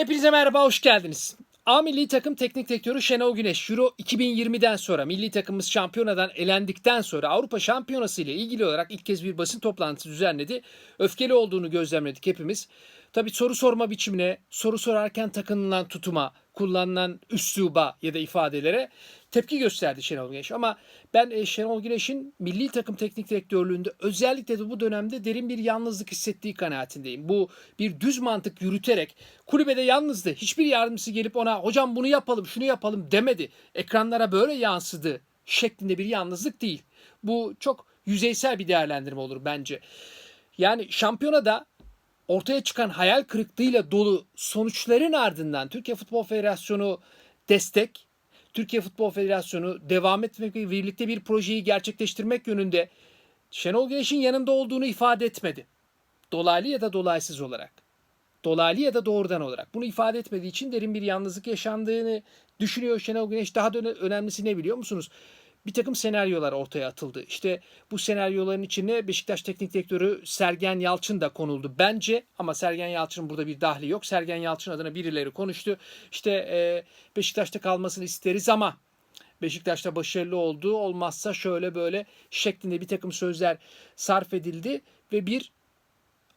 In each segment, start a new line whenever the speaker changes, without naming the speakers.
Hepinize merhaba, hoş geldiniz. A milli takım teknik direktörü Şenol Güneş, Euro 2020'den sonra milli takımımız şampiyonadan elendikten sonra Avrupa Şampiyonası ile ilgili olarak ilk kez bir basın toplantısı düzenledi. Öfkeli olduğunu gözlemledik hepimiz. Tabii soru sorma biçimine, soru sorarken takınılan tutuma, kullanılan üsluba ya da ifadelere tepki gösterdi Şenol Güneş. Ama ben e, Şenol Güneş'in milli takım teknik direktörlüğünde özellikle de bu dönemde derin bir yalnızlık hissettiği kanaatindeyim. Bu bir düz mantık yürüterek kulübede yalnızdı. Hiçbir yardımcısı gelip ona hocam bunu yapalım, şunu yapalım demedi. Ekranlara böyle yansıdı şeklinde bir yalnızlık değil. Bu çok yüzeysel bir değerlendirme olur bence. Yani şampiyonada ortaya çıkan hayal kırıklığıyla dolu sonuçların ardından Türkiye Futbol Federasyonu destek, Türkiye Futbol Federasyonu devam etmek ve birlikte bir projeyi gerçekleştirmek yönünde Şenol Güneş'in yanında olduğunu ifade etmedi. Dolaylı ya da dolaysız olarak. Dolaylı ya da doğrudan olarak. Bunu ifade etmediği için derin bir yalnızlık yaşandığını düşünüyor Şenol Güneş. Daha da öne- önemlisi ne biliyor musunuz? Bir takım senaryolar ortaya atıldı. İşte bu senaryoların içine Beşiktaş Teknik Direktörü Sergen Yalçın da konuldu bence ama Sergen Yalçın'ın burada bir dahli yok. Sergen Yalçın adına birileri konuştu. İşte e, Beşiktaş'ta kalmasını isteriz ama Beşiktaş'ta başarılı oldu olmazsa şöyle böyle şeklinde bir takım sözler sarf edildi ve bir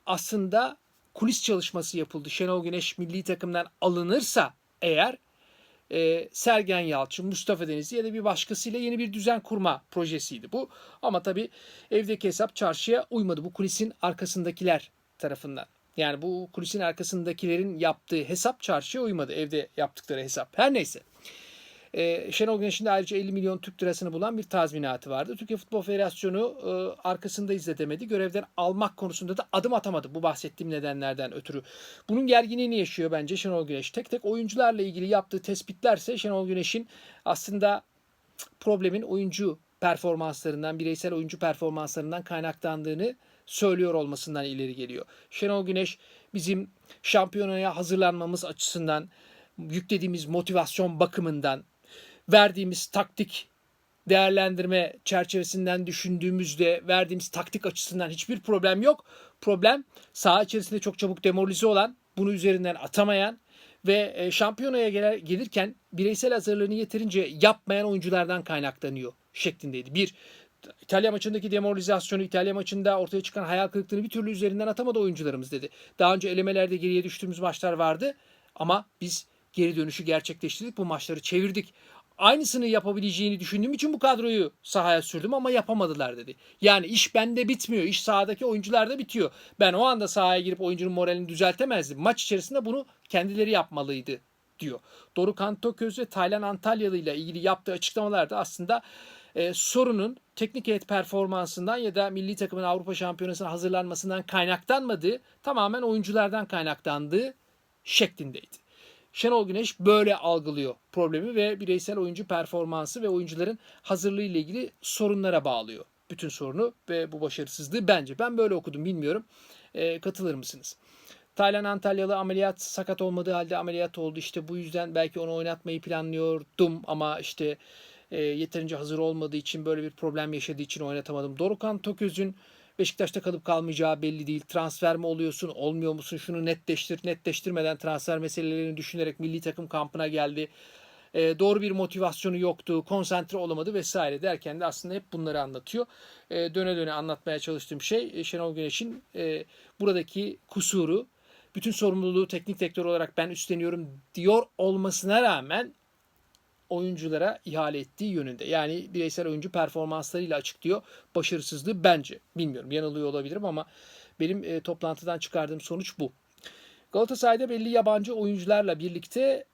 aslında kulis çalışması yapıldı. Şenol Güneş milli takımdan alınırsa eğer e, Sergen Yalçın, Mustafa Denizli ya da bir başkasıyla yeni bir düzen kurma projesiydi bu. Ama tabii evdeki hesap çarşıya uymadı. Bu kulisin arkasındakiler tarafından. Yani bu kulisin arkasındakilerin yaptığı hesap çarşıya uymadı. Evde yaptıkları hesap. Her neyse. Ee, Şenol Güneş'in de ayrıca 50 milyon Türk lirasını bulan bir tazminatı vardı. Türkiye Futbol Federasyonu e, arkasında izledemedi. Görevden almak konusunda da adım atamadı bu bahsettiğim nedenlerden ötürü. Bunun gerginliğini yaşıyor bence Şenol Güneş. Tek tek oyuncularla ilgili yaptığı tespitlerse Şenol Güneş'in aslında problemin oyuncu performanslarından, bireysel oyuncu performanslarından kaynaklandığını söylüyor olmasından ileri geliyor. Şenol Güneş bizim şampiyonaya hazırlanmamız açısından yüklediğimiz motivasyon bakımından verdiğimiz taktik değerlendirme çerçevesinden düşündüğümüzde verdiğimiz taktik açısından hiçbir problem yok. Problem saha içerisinde çok çabuk demoralize olan, bunu üzerinden atamayan ve e, şampiyonaya gelir, gelirken bireysel hazırlığını yeterince yapmayan oyunculardan kaynaklanıyor şeklindeydi. Bir, İtalya maçındaki demoralizasyonu, İtalya maçında ortaya çıkan hayal kırıklığını bir türlü üzerinden atamadı oyuncularımız dedi. Daha önce elemelerde geriye düştüğümüz maçlar vardı ama biz geri dönüşü gerçekleştirdik. Bu maçları çevirdik. Aynısını yapabileceğini düşündüğüm için bu kadroyu sahaya sürdüm ama yapamadılar dedi. Yani iş bende bitmiyor. İş sahadaki oyuncularda bitiyor. Ben o anda sahaya girip oyuncunun moralini düzeltemezdim. Maç içerisinde bunu kendileri yapmalıydı diyor. Dorukhan Toköz ve Taylan Antalyalı ile ilgili yaptığı açıklamalarda aslında e, sorunun teknik heyet performansından ya da milli takımın Avrupa Şampiyonası'na hazırlanmasından kaynaklanmadığı tamamen oyunculardan kaynaklandığı şeklindeydi. Şenol Güneş böyle algılıyor problemi ve bireysel oyuncu performansı ve oyuncuların hazırlığı ile ilgili sorunlara bağlıyor bütün sorunu ve bu başarısızlığı bence. Ben böyle okudum bilmiyorum. E, katılır mısınız? Taylan Antalyalı ameliyat sakat olmadığı halde ameliyat oldu. İşte bu yüzden belki onu oynatmayı planlıyordum ama işte e, yeterince hazır olmadığı için böyle bir problem yaşadığı için oynatamadım. Dorukan Toköz'ün Beşiktaş'ta kalıp kalmayacağı belli değil. Transfer mi oluyorsun, olmuyor musun? Şunu netleştir. Netleştirmeden transfer meselelerini düşünerek milli takım kampına geldi. E, doğru bir motivasyonu yoktu, konsantre olamadı vesaire derken de aslında hep bunları anlatıyor. E, döne döne anlatmaya çalıştığım şey e, Şenol Güneş'in e, buradaki kusuru, bütün sorumluluğu teknik direktör olarak ben üstleniyorum diyor olmasına rağmen oyunculara ihale ettiği yönünde. Yani bireysel oyuncu performanslarıyla açıklıyor başarısızlığı bence. Bilmiyorum yanılıyor olabilirim ama benim e, toplantıdan çıkardığım sonuç bu. Galatasaray'da belli yabancı oyuncularla birlikte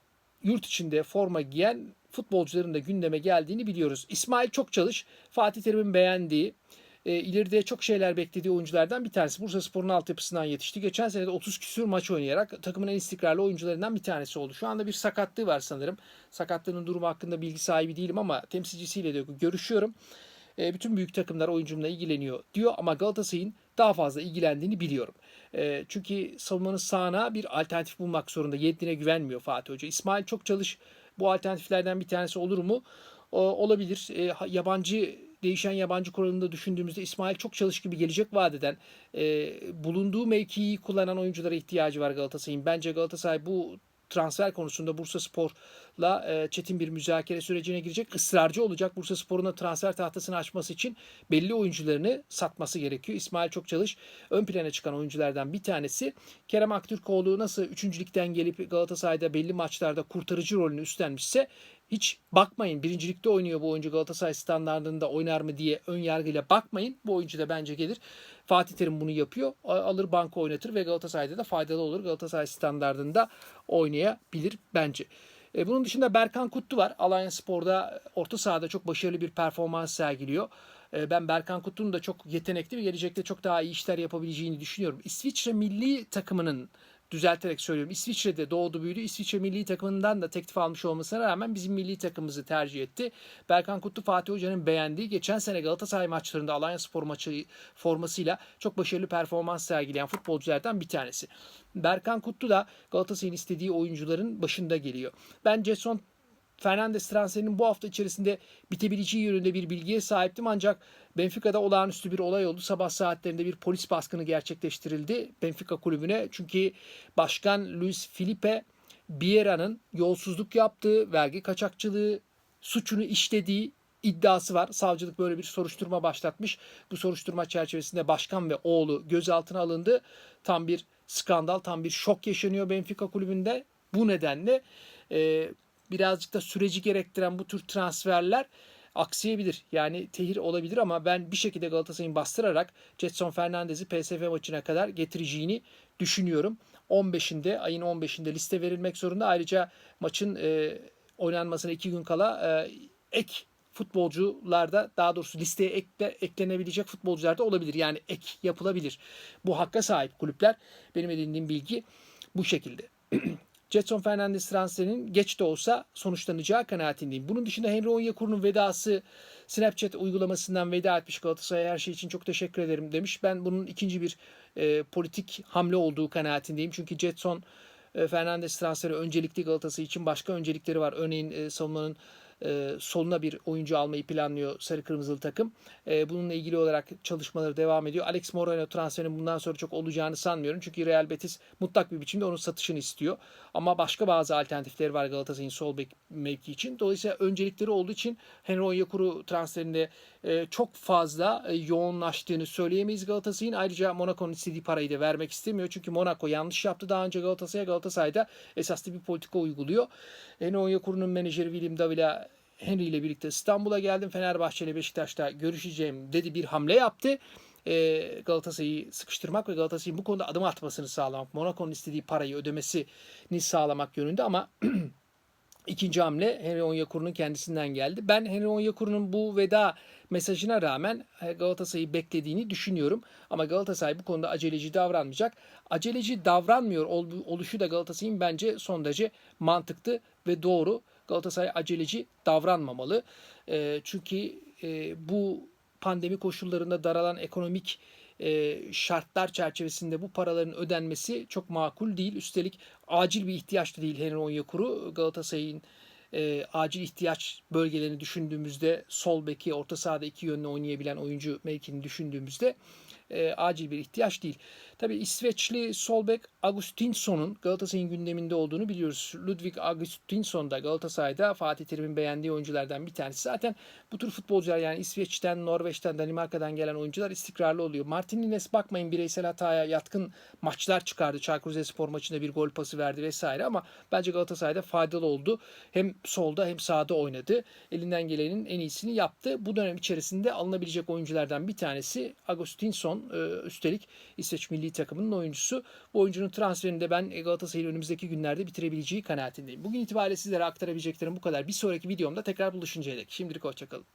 yurt içinde forma giyen futbolcuların da gündeme geldiğini biliyoruz. İsmail çok çalış, Fatih Terim'in beğendiği, e, ileride çok şeyler beklediği oyunculardan bir tanesi. Bursa Spor'un altyapısından yetişti. Geçen sene de 30 küsür maç oynayarak takımın en istikrarlı oyuncularından bir tanesi oldu. Şu anda bir sakatlığı var sanırım. Sakatlığının durumu hakkında bilgi sahibi değilim ama temsilcisiyle de görüşüyorum. E, bütün büyük takımlar oyuncumla ilgileniyor diyor ama Galatasaray'ın daha fazla ilgilendiğini biliyorum. E, çünkü savunmanın sağına bir alternatif bulmak zorunda. Yedlin'e güvenmiyor Fatih Hoca. İsmail çok çalış bu alternatiflerden bir tanesi olur mu? O, olabilir. E, yabancı değişen yabancı kuralında düşündüğümüzde İsmail çok çalış gibi gelecek vadeden e, bulunduğu mevkiyi kullanan oyunculara ihtiyacı var Galatasaray'ın. Bence Galatasaray bu transfer konusunda Bursa Spor'la e, çetin bir müzakere sürecine girecek. Israrcı olacak. Bursa Spor'un transfer tahtasını açması için belli oyuncularını satması gerekiyor. İsmail Çokçalış ön plana çıkan oyunculardan bir tanesi. Kerem Aktürkoğlu nasıl 3. ligden gelip Galatasaray'da belli maçlarda kurtarıcı rolünü üstlenmişse hiç bakmayın. Birincilikte oynuyor bu oyuncu Galatasaray standartında oynar mı diye ön yargıyla bakmayın. Bu oyuncu da bence gelir. Fatih Terim bunu yapıyor. Alır banka oynatır ve Galatasaray'da da faydalı olur. Galatasaray standartında oynayabilir bence. E, bunun dışında Berkan Kutlu var. Alanya Spor'da orta sahada çok başarılı bir performans sergiliyor. E, ben Berkan Kutlu'nun da çok yetenekli ve gelecekte çok daha iyi işler yapabileceğini düşünüyorum. İsviçre milli takımının düzelterek söylüyorum. İsviçre'de doğdu büyüdü. İsviçre milli takımından da teklif almış olmasına rağmen bizim milli takımımızı tercih etti. Berkan Kutlu Fatih Hoca'nın beğendiği geçen sene Galatasaray maçlarında Alanya Spor maçı formasıyla çok başarılı performans sergileyen futbolculardan bir tanesi. Berkan Kutlu da Galatasaray'ın istediği oyuncuların başında geliyor. Ben Jason Fernandes transferinin bu hafta içerisinde bitebileceği yönünde bir bilgiye sahiptim ancak Benfica'da olağanüstü bir olay oldu. Sabah saatlerinde bir polis baskını gerçekleştirildi Benfica kulübüne. Çünkü başkan Luis Felipe Biera'nın yolsuzluk yaptığı, vergi kaçakçılığı suçunu işlediği iddiası var. Savcılık böyle bir soruşturma başlatmış. Bu soruşturma çerçevesinde başkan ve oğlu gözaltına alındı. Tam bir skandal, tam bir şok yaşanıyor Benfica kulübünde. Bu nedenle e, birazcık da süreci gerektiren bu tür transferler aksayabilir. Yani tehir olabilir ama ben bir şekilde Galatasaray'ın bastırarak Jetson Fernandez'i PSV maçına kadar getireceğini düşünüyorum. 15'inde ayın 15'inde liste verilmek zorunda. Ayrıca maçın e, oynanmasına iki gün kala e, ek futbolcularda daha doğrusu listeye ekle, eklenebilecek futbolcular da olabilir. Yani ek yapılabilir. Bu hakka sahip kulüpler. Benim edindiğim bilgi bu şekilde. Jetson Fernandes transferinin geç de olsa sonuçlanacağı kanaatindeyim. Bunun dışında Henry Onyekuru'nun vedası Snapchat uygulamasından veda etmiş Galatasaray'a her şey için çok teşekkür ederim demiş. Ben bunun ikinci bir e, politik hamle olduğu kanaatindeyim. Çünkü Jetson e, Fernandes transferi öncelikli Galatasaray için başka öncelikleri var. Örneğin e, savunmanın e, soluna bir oyuncu almayı planlıyor Sarı Kırmızılı takım. E, bununla ilgili olarak çalışmaları devam ediyor. Alex Moreno transferinin bundan sonra çok olacağını sanmıyorum. Çünkü Real Betis mutlak bir biçimde onun satışını istiyor. Ama başka bazı alternatifleri var Galatasaray'ın sol bek mevki için. Dolayısıyla öncelikleri olduğu için Henry Onyekuru transferinde e, çok fazla e, yoğunlaştığını söyleyemeyiz Galatasaray'ın. Ayrıca Monaco'nun istediği parayı da vermek istemiyor. Çünkü Monaco yanlış yaptı daha önce Galatasaray'a. Galatasaray'da esaslı bir politika uyguluyor. Henry Onyekuru'nun menajeri William Davila Henry ile birlikte İstanbul'a geldim. Fenerbahçe ile Beşiktaş'ta görüşeceğim dedi bir hamle yaptı. E, Galatasaray'ı sıkıştırmak ve Galatasaray'ın bu konuda adım atmasını sağlamak. Monaco'nun istediği parayı ödemesini sağlamak yönünde ama ikinci hamle Henry Onyekuru'nun kendisinden geldi. Ben Henry Onyekuru'nun bu veda mesajına rağmen e, Galatasaray'ı beklediğini düşünüyorum. Ama Galatasaray bu konuda aceleci davranmayacak. Aceleci davranmıyor oluşu da Galatasaray'ın bence son derece mantıklı ve doğru. Galatasaray aceleci davranmamalı. E, çünkü e, bu pandemi koşullarında daralan ekonomik e, şartlar çerçevesinde bu paraların ödenmesi çok makul değil. Üstelik acil bir ihtiyaç da değil Henry Onyekuru. Galatasaray'ın e, acil ihtiyaç bölgelerini düşündüğümüzde sol beki orta sahada iki yönlü oynayabilen oyuncu mevkini düşündüğümüzde e, acil bir ihtiyaç değil. Tabi İsveçli sol bek Augustinsson'un Galatasaray'ın gündeminde olduğunu biliyoruz. Ludwig Augustinsson da Galatasaray'da Fatih Terim'in beğendiği oyunculardan bir tanesi. Zaten bu tür futbolcular yani İsveç'ten, Norveç'ten, Danimarka'dan gelen oyuncular istikrarlı oluyor. Martin Nines bakmayın bireysel hataya yatkın maçlar çıkardı. Çaykur Rizespor maçında bir gol pası verdi vesaire ama bence Galatasaray'da faydalı oldu. Hem solda hem sağda oynadı. Elinden gelenin en iyisini yaptı. Bu dönem içerisinde alınabilecek oyunculardan bir tanesi Ee, üstelik İsveç milli takımının oyuncusu. Bu oyuncunun transferini de ben Galatasaray'ın önümüzdeki günlerde bitirebileceği kanaatindeyim. Bugün itibariyle sizlere aktarabileceklerim bu kadar. Bir sonraki videomda tekrar buluşuncaya dek. Şimdilik hoşçakalın.